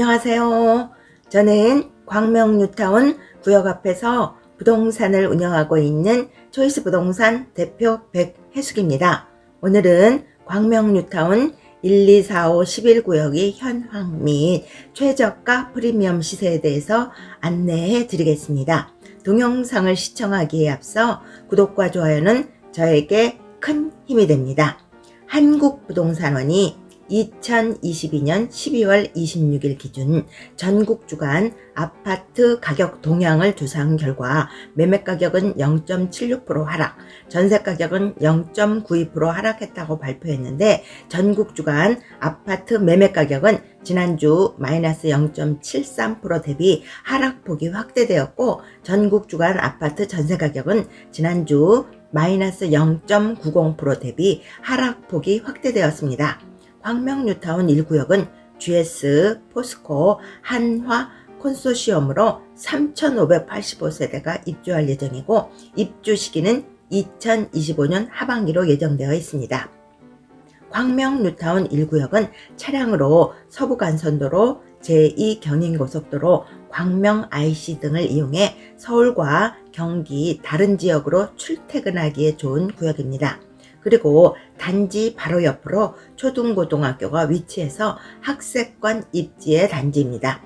안녕하세요. 저는 광명 뉴타운 구역 앞에서 부동산을 운영하고 있는 초이스 부동산 대표 백혜숙입니다. 오늘은 광명 뉴타운 1, 2, 4, 5, 11구역의 현황 및 최저가 프리미엄 시세에 대해서 안내해 드리겠습니다. 동영상을 시청하기에 앞서 구독과 좋아요는 저에게 큰 힘이 됩니다. 한국부동산원이 2022년 12월 26일 기준 전국 주간 아파트 가격 동향을 조사한 결과 매매 가격은 0.76% 하락, 전세 가격은 0.92% 하락했다고 발표했는데 전국 주간 아파트 매매 가격은 지난주 마이너스 0.73% 대비 하락폭이 확대되었고 전국 주간 아파트 전세 가격은 지난주 마이너스 0.90% 대비 하락폭이 확대되었습니다. 광명뉴타운 1구역은 GS, 포스코, 한화, 콘소시엄으로 3,585세대가 입주할 예정이고 입주 시기는 2025년 하반기로 예정되어 있습니다. 광명 뉴타운 1구역은 차량으로 서부간선도로 제2경인고속도로 광명 IC 등을 이용해 서울과 경기 다른 지역으로 출퇴근하기에 좋은 구역입니다. 그리고 단지 바로 옆으로 초등고등학교가 위치해서 학세권 입지의 단지입니다.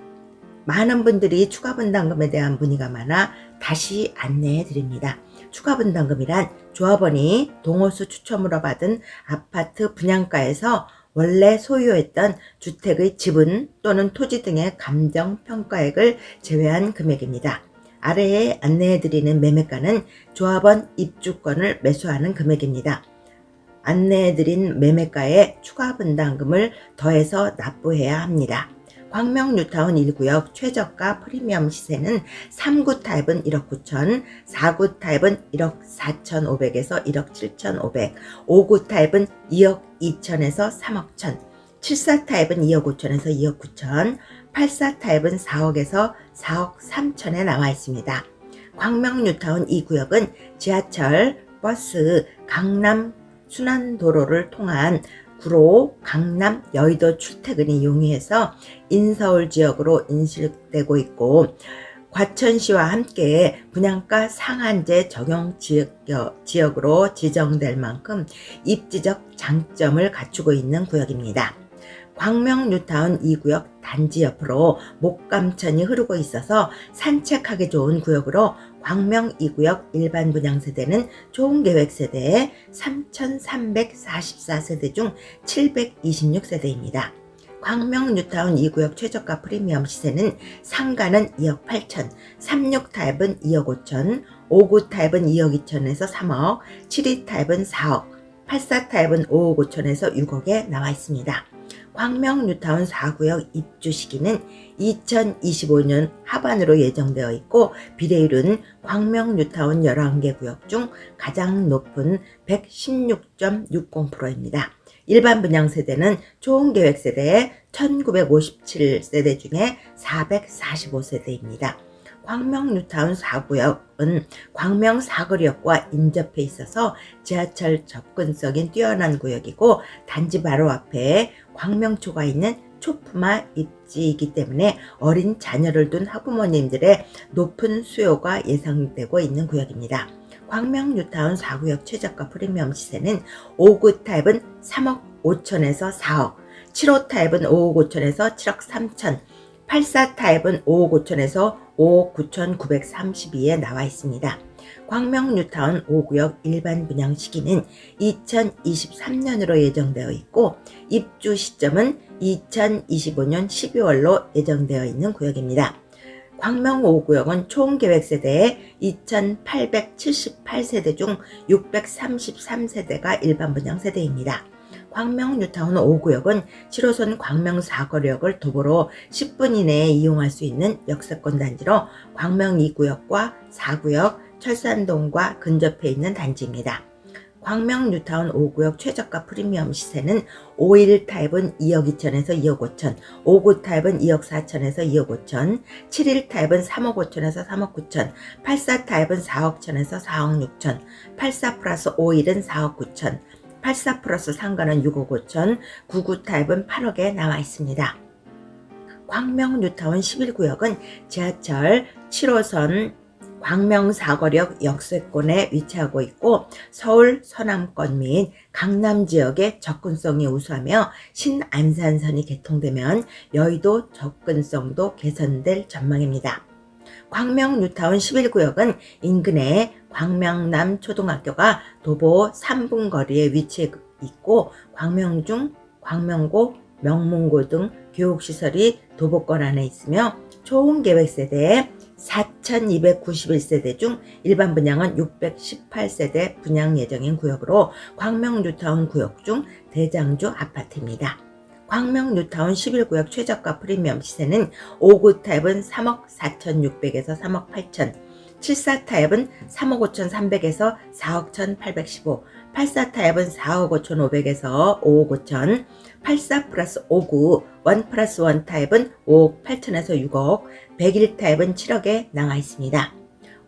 많은 분들이 추가 분담금에 대한 문의가 많아 다시 안내해 드립니다. 추가 분담금이란 조합원이 동호수 추첨으로 받은 아파트 분양가에서 원래 소유했던 주택의 지분 또는 토지 등의 감정평가액을 제외한 금액입니다. 아래에 안내해 드리는 매매가는 조합원 입주권을 매수하는 금액입니다. 안내해드린 매매가에 추가 분담금을 더해서 납부해야 합니다. 광명 뉴타운 1구역 최저가 프리미엄 시세는 3구 타입은 1억 9천, 4구 타입은 1억 4천5백에서 1억 7천 5백, 5구 타입은 2억 2천에서 3억 천, 7사 타입은 2억 5천에서 2억 9천, 8사 타입은 4억에서 4억 3천에 나와 있습니다. 광명 뉴타운 2구역은 지하철, 버스, 강남 순환도로를 통한 구로, 강남, 여의도 출퇴근이 용이해서 인서울 지역으로 인식되고 있고 과천시와 함께 분양가 상한제 적용 지역, 으로 지정될 만큼 입지적 장점을 갖추고 있는 구역입니다. 광명 뉴타운 2구역 단지 옆으로 목감천이 흐르고 있어서 산책하기 좋은 구역으로 광명 2구역 일반 분양 세대는 좋은 계획 세대에 3,344세대 중 726세대입니다. 광명 뉴타운 2구역 최저가 프리미엄 시세는 상가는 2억 8천, 36 타입은 2억 5천, 59 타입은 2억 2천에서 3억, 72 타입은 4억, 84 타입은 5억 5천에서 6억에 나와 있습니다. 광명 뉴타운 4구역 입주 시기는 2025년 하반으로 예정되어 있고 비례율은 광명 뉴타운 11개 구역 중 가장 높은 116.60%입니다. 일반 분양 세대는 총 계획 세대의 1957세대 중에 445세대입니다. 광명 뉴타운 4구역은 광명 사거리역과 인접해 있어서 지하철 접근성이 뛰어난 구역이고 단지 바로 앞에 광명초가 있는 초품화 입지이기 때문에 어린 자녀를 둔 학부모님들의 높은 수요가 예상되고 있는 구역입니다. 광명 뉴타운 4구역 최저가 프리미엄 시세는 5구 타입은 3억 5천에서 4억, 7호 타입은 5억 5천에서 7억 3천, 84 타입은 5억 5천에서 5억 9,932에 나와 있습니다. 광명 뉴타운 5구역 일반 분양 시기는 2023년으로 예정되어 있고 입주 시점은 2025년 12월로 예정되어 있는 구역입니다. 광명 5구역은 총 계획 세대에 2,878세대 중 633세대가 일반 분양 세대입니다. 광명 뉴타운 5구역은 7호선 광명 사거리역을 도보로 10분 이내에 이용할 수 있는 역세권 단지로 광명 2구역과 4구역, 철산동과 근접해 있는 단지입니다. 광명 뉴타운 5구역 최저가 프리미엄 시세는 5일 타입은 2억 2천에서 2억 5천, 5구 타입은 2억 4천에서 2억 5천, 7일 타입은 3억 5천에서 3억 9천, 84 타입은 4억 천에서 4억 6천, 84 플러스 5일은 4억 9천, 84 플러스 상가는 6억 5천, 99 타입은 8억에 나와 있습니다. 광명 뉴타운 11구역은 지하철 7호선 광명 사거리역 역세권에 위치하고 있고 서울 서남권 및 강남 지역의 접근성이 우수하며 신안산선이 개통되면 여의도 접근성도 개선될 전망입니다. 광명 뉴타운 11구역은 인근에 광명남 초등학교가 도보 3분 거리에 위치해 있고 광명중, 광명고, 명문고 등 교육시설이 도보권 안에 있으며 총 계획 세대에 4,291세대 중 일반 분양은 618세대 분양 예정인 구역으로 광명 뉴타운 구역 중 대장주 아파트입니다. 광명 뉴타운 11구역 최저가 프리미엄 시세는 5구 타입은 3억 4,600에서 3억 8천, 74 타입은 3억 5,300에서 4억 1,815, 84 타입은 4억 5,500에서 5억 5천, 84 플러스 59, 1 플러스 1 타입은 5억 8천에서 6억, 101 타입은 7억에 나와 있습니다.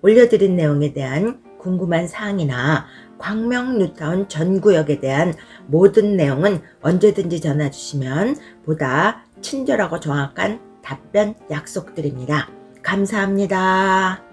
올려드린 내용에 대한 궁금한 사항이나 광명 뉴타운 전 구역에 대한 모든 내용은 언제든지 전화 주시면 보다 친절하고 정확한 답변 약속드립니다. 감사합니다.